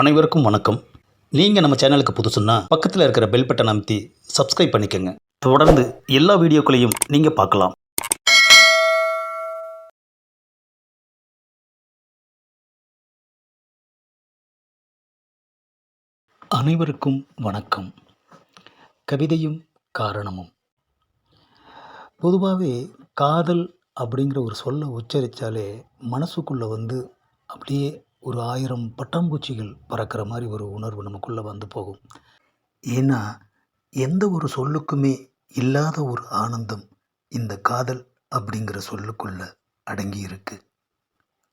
அனைவருக்கும் வணக்கம். நீங்கள் நம்ம சேனலுக்கு புதுசுன்னா பக்கத்தில் இருக்கிற பெல் பட்டன் அமைத்தி சப்ஸ்கிரைப் பண்ணிக்கோங்க. தொடர்ந்து எல்லா வீடியோக்களையும் நீங்கள் பார்க்கலாம். அனைவருக்கும் வணக்கம். கவிதையும் காரணமும். பொதுவாகவே காதல் அப்படிங்கிற ஒரு சொல்லை உச்சரித்தாலே மனசுக்குள்ளே வந்து அப்படியே ஒரு ஆயிரம் பட்டாம்பூச்சிகள் பறக்கிற மாதிரி ஒரு உணர்வு நமக்குள்ளே வந்து போகும். ஏன்னா எந்த ஒரு சொல்லுக்குமே இல்லாத ஒரு ஆனந்தம் இந்த காதல் அப்படிங்கிற சொல்லுக்குள்ள அடங்கி இருக்கு.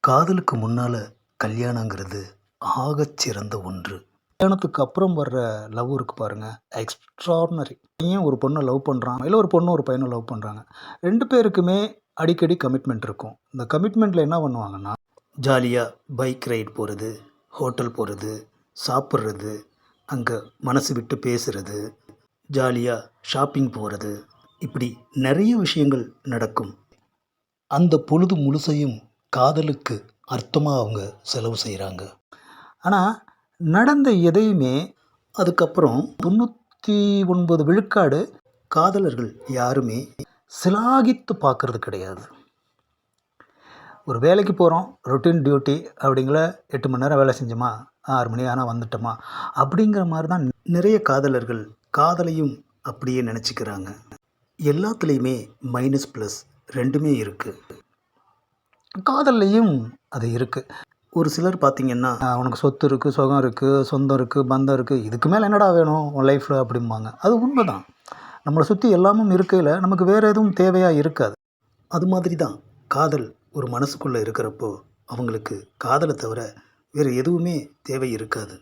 காதலுக்கு முன்னால் கல்யாணங்கிறது ஆகச்சிறந்த ஒன்று. கல்யாணத்துக்கு அப்புறம் வர்ற லவ் இருக்கு பாருங்க. எக்ஸ்ட்ராடனரி ஏன் ஒரு பொண்ணை லவ் பண்ணுறான் இல்லை ஒரு பொண்ணு ஒரு பையனை லவ் பண்ணுறாங்க ரெண்டு பேருக்குமே அடிக்கடி கமிட்மெண்ட் இருக்கும். இந்த கமிட்மெண்ட்டில் என்ன பண்ணுவாங்கன்னா ஜாலியாக பைக் ரைட் போகிறது ஹோட்டல் போகிறது சாப்பிட்றது அங்கே மனசு விட்டு பேசுகிறது ஜாலியாக ஷாப்பிங் போகிறது இப்படி நிறைய விஷயங்கள் நடக்கும். அந்த பொழுது முழுசையும் காதலுக்கு அர்த்தமாக அவங்க செலவு செய்கிறாங்க ஆனால் நடந்த எதையுமே அதுக்கப்புறம் தொண்ணூற்றி ஒன்பது விழுக்காடு காதலர்கள் யாருமே சிலாகித்து பார்க்கறது கிடையாது. ஒரு வேலைக்கு போகிறோம் ரொட்டீன் டியூட்டி அப்படிங்கிற எட்டு மணி நேரம் வேலை செஞ்சோமா? ஆறு மணி ஆனால் வந்துட்டோமா? அப்படிங்கிற மாதிரி தான் நிறைய காதலர்கள் காதலையும் அப்படியே நினச்சிக்கிறாங்க. எல்லாத்துலேயுமே மைனஸ் ப்ளஸ் ரெண்டுமே இருக்குது காதல்லையும் அது இருக்குது ஒரு சிலர் பார்த்திங்கன்னா உனக்கு சொத்து இருக்குது சுகம் இருக்குது சொந்தம் இருக்குது பந்தம் இருக்குது இதுக்கு மேலே என்னடா வேணும் உன் லைஃப்பில் அப்படிம்பாங்க. அது உண்மை தான் நம்மளை சுற்றி எல்லாமும் இருக்கையில் நமக்கு வேறு எதுவும் தேவையாக இருக்காது. அது மாதிரி தான் காதல் ஒரு மனசுக்குள்ளே இருக்கிறப்போ அவங்களுக்கு காதலை தவிர வேறு எதுவுமே தேவை இருக்காது.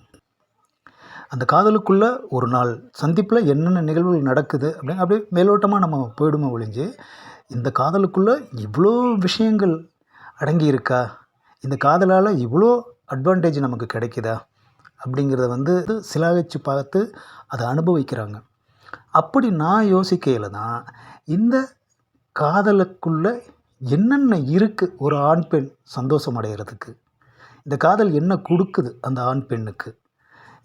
அந்த காதலுக்குள்ளே ஒரு நாள் சந்திப்பில் என்னென்ன நிகழ்வுகள் நடக்குது அப்படின்னு அப்படியே மேலோட்டமாக நம்ம போயிடுமோ ஒழிஞ்சு இந்த காதலுக்குள்ளே இவ்வளோ விஷயங்கள் அடங்கி இருக்கா இந்த காதலால் இவ்வளோ அட்வான்டேஜ் நமக்கு கிடைக்குதா? அப்படிங்கிறத வந்து சிலாகிச்சு பார்த்து அதை அனுபவிக்கிறாங்க. அப்படி நான் யோசிக்கையில் தான் இந்த காதலுக்குள்ளே என்னென்ன இருக்குது ஒரு ஆண் பெண் சந்தோஷம் அடைகிறதுக்கு இந்த காதல் என்ன கொடுக்குது அந்த ஆண் பெண்ணுக்கு?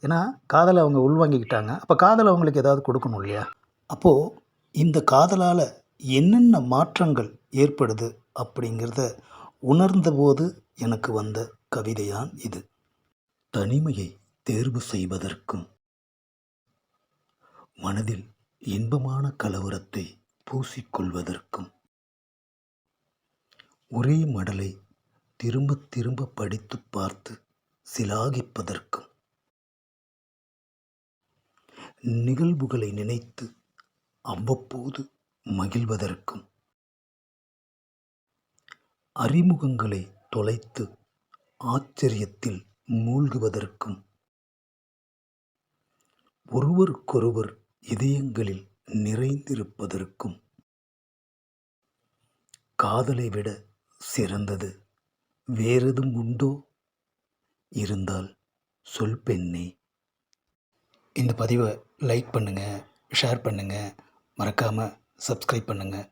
ஏன்னா காதலை அவங்க உள்வாங்கிக்கிட்டாங்க. அப்போ காதல் அவங்களுக்கு ஏதாவது கொடுக்கணும் இல்லையா? அப்போது இந்த காதலால் என்னென்ன மாற்றங்கள் ஏற்படுது அப்படிங்கிறத உணர்ந்தபோது எனக்கு வந்த கவிதையான் இது. தனிமையை தேர்வு செய்வதற்கும் மனதில் இன்பமான கலவரத்தை பூசிக்கொள்வதற்கும். ஒரே மடலை திரும்ப திரும்ப படித்து பார்த்து சிலாகிப்பதற்கும். நிகழ்வுகளை நினைத்து அவ்வப்போது மகிழ்வதற்கும். அறிமுகங்களை தொலைத்து ஆச்சரியத்தில் மூழ்குவதற்கும். ஒருவருக்கொருவர் இதயங்களில் நிறைந்திருப்பதற்கும். காதலை விட சிறந்தது. வேறெதும் உண்டோ? இருந்தால் சொல் பெண்ணே. இந்த பதிவை லைக் பண்ணுங்கள் ஷேர் பண்ணுங்கள் மறக்காமல் சப்ஸ்கிரைப் பண்ணுங்கள்